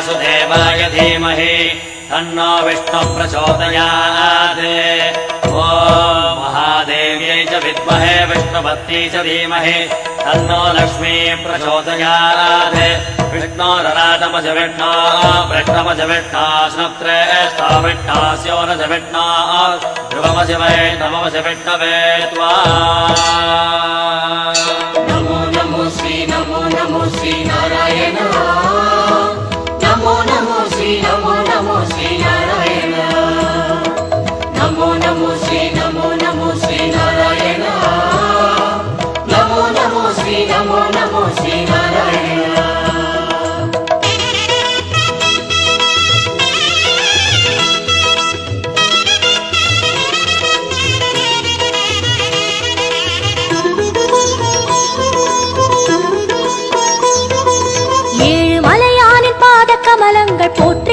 विद्महे वासुदेवाय धीमहि तन्नो विष्णुः प्रचोदयात् ॐ महादेव्यै च विद्महे विष्णुपत्नी च धीमहि तन्नो लक्ष्मी प्रचोदयात् विष्णोरराजमज विष्णो विष्णमज विष्णो स्नुत्रे स्था विष्णास्योनज विष्णो ध्रुवमज वै नममज विष्णवे त्वा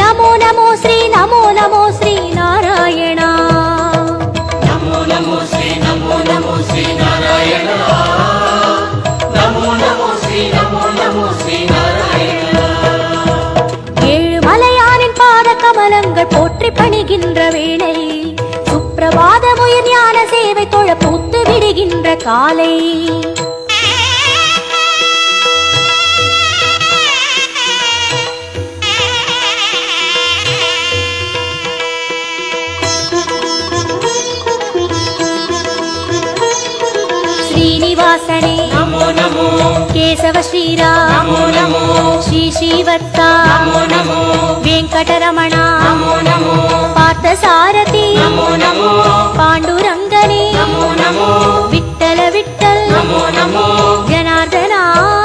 నమో నమో శ్రీ నమో నమో శ్రీ నారాయణ నమో నమో శ్రీ నమో నమో శ్రీ నారాయణ నమో నమో శ్రీ నమో నమో శ్రీ నారాయణ ஏழு மலையானின் பாத கமலங்கள் போற்றி பணிகின்ற வேளை சுப்பிரபாத முயல் ஞான சேவை தொழ பூத்து விடுகின்ற காலை శ్రీనివాసనే నమో నమో కేశవ శ్రీరామ్ నమో నమో శ్రీ శ్రీవత్స నమో నమో వెంకటరమణ నమో నమో పార్థసారథి నమో నమో పాండురంగనే నమో నమో విట్టల విట్టల్ నమో నమో జనార్దన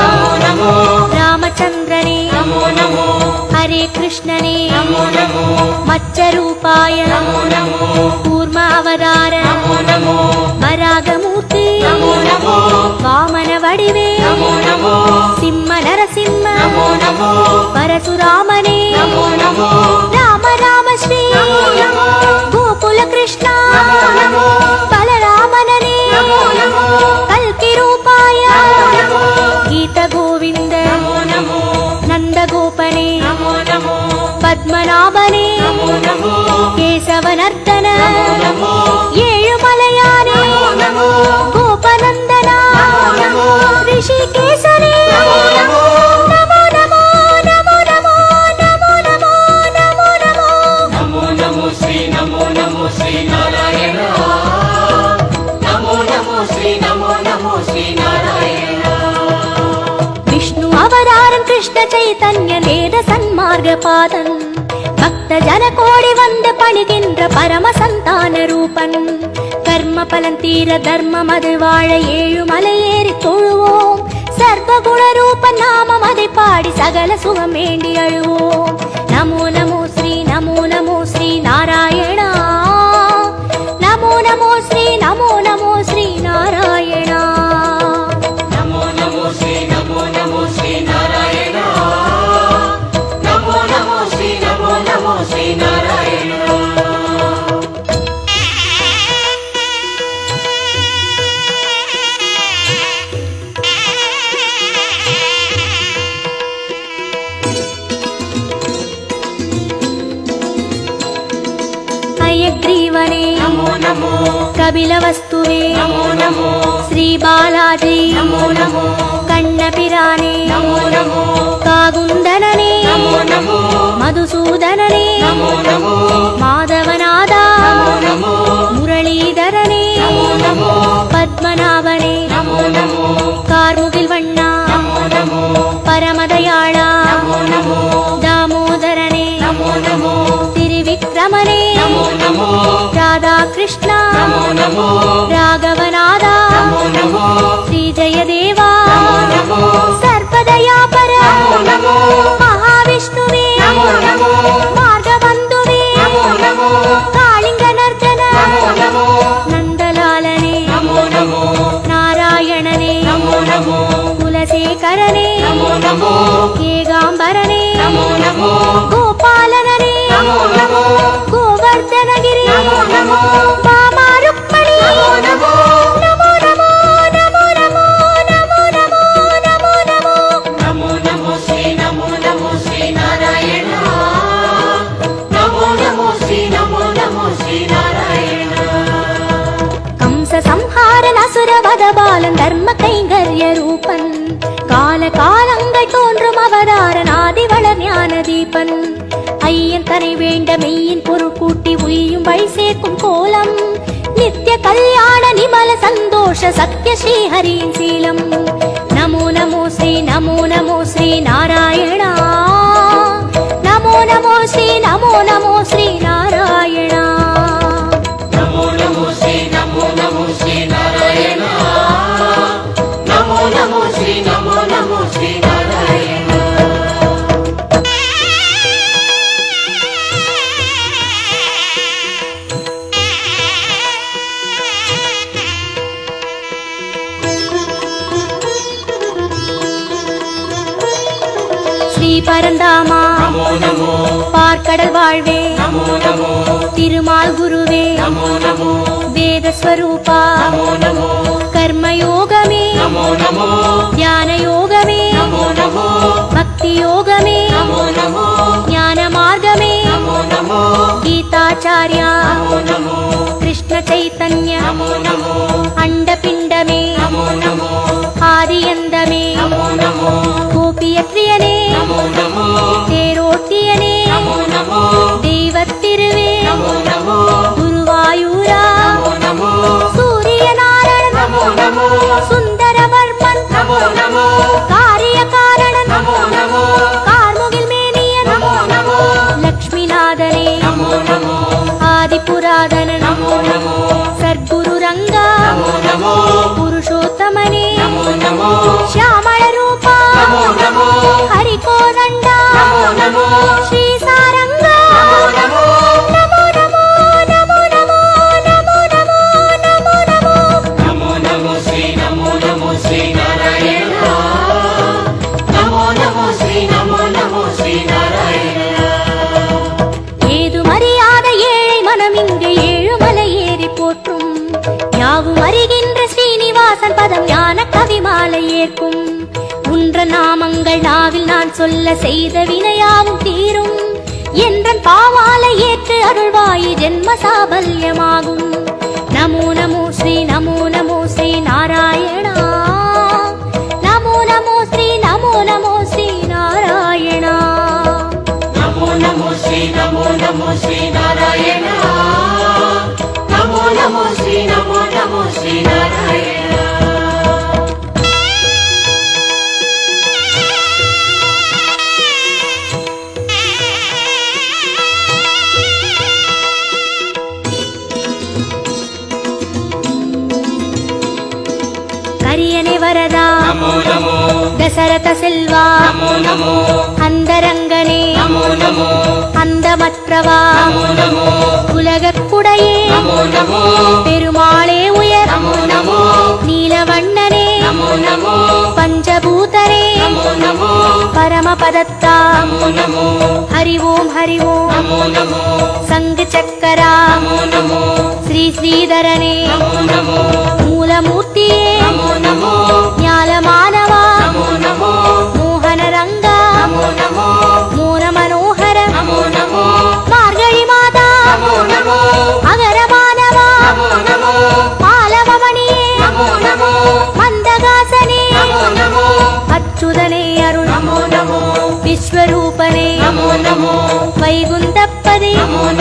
నమో నమో రామచంద్రనే నమో నమో హరే కృష్ణనే నమో నమో మచ్చరూపాయ నమో నమో నమో அவதார வராகமூர்த்தி வாமன வடிவே சிம்ம நரசிம்ம பரசுராமனே ராம ராம ஸ்ரீ கோகுல கிருஷ்ணா பலரா மார்கபாதன் பக்த ஜன கோடி வந்து பணிகின்ற பரம சந்தான ரூபன். கர்ம பலன் தீர தர்மம் அது வாழ ஏழு மலையேறி தொழுவோம். சர்வகுண ரூப நாமம் அதை பாடி சகல சுகம் வேண்டி அழுவோம். நமோ நமோ ஸ்ரீ நமோ நமோ ஸ்ரீ நாராயணா. நமோ நமோ ஸ்ரீ நமோ நமோ హయగ్రీవనే నమో నమో. కపిల వస్తువే. నమో నమో. శ్రీ బాలాజీ నమో నమో. కన్నపిరానే నమో నమో. కాగుందననే. నమో నమో. మధుసూదననే. నమో నమో. మాధవనాథ. నమో నమో. మురళీధరనే. నమో నమో. పద్మనాభనే. నమో నమో. தீபன் ஐயன் தனை வேண்ட மெய்யின் பொருட்கூட்டி உயிரும் வழி சேர்க்கும் கோலம் நித்திய கல்யாண நிமல சந்தோஷ சத்ய ஸ்ரீஹரியின் சீலம் நமோ நமோ ஸ்ரீ நமோ நமோ ஸ்ரீ நாராயணா நமோ நமோ ஸ்ரீ நமோ நமோ ஸ்ரீ பரந்தாமா பார்க்கடல் வாழ்வே திருமால் குருவே வேதஸ்வரூபா கர்மயோகமே ஞான யோகமே பக்தி யோகமே ஞான மார்கமே கீதாச்சாரியா கிருஷ்ண చైతన్య అండపిండమే ఆదియందమే பிரியனே தேரோட்டி யாவும் வருகின்ற ஸ்ரீனிவாசன் பதம் ஞான கவிமாலை ஏற்கும். உன்ற நாமங்கள் நாவில் நான் சொல்ல செய்த வினையாவும் தீரும். என்றன் பாவாலை ஏற்று அருள்வாயி ஜென்ம சாபல்யமாகும். நமோ நமோ ஸ்ரீ நமோ நமோ ஸ்ரீ நாராயணா. நமோ நமோ ஸ்ரீ நமோ நமோ వరదా దశరథ సిల్వా అందరంగనే అందమற்றவா உலகக்குடையே பெருமாளே உயர் நீலவண்ணனே பஞ்சபூதரே பரமபதத்தா ஹரி ஓம் ஹரி ஓம் சங்கு சக்கரா ஸ்ரீ ஸ்ரீதரனே மூலமூர்த்தியே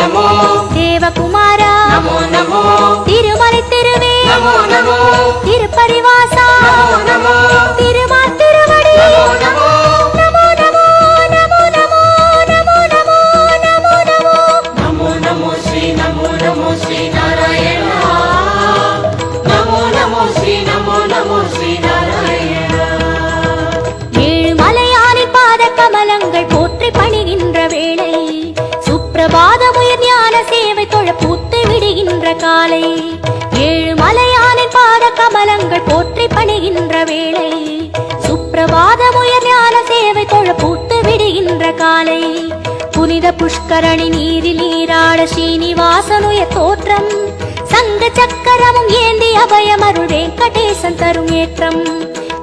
நமோ தேவகுமாரா நமோ நமோ திருமலை திருவே நமோ நமோ திருப்பதி பணிகின்ற காலை. ஏழு மலையானின் பாத கமலங்கள் போற்றி பணிகின்ற வேளை. சுப்பிரபாத முயர் ஞான சேவை தொழ பூத்து விடுகின்ற காலை. புனித புஷ்கரணி நீரில் நீராட ஸ்ரீனிவாசனுய தோற்றம். சங்க சக்கரமும் ஏந்தி அபயமருள் வெங்கடேசன் தரும் ஏற்றம்.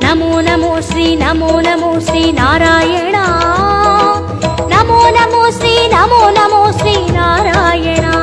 நமோ நமோ ஸ்ரீ நமோ நமோ ஸ்ரீ நாராயணா. நமோ நமோ ஸ்ரீ நமோ நமோ ஸ்ரீ நாராயணா.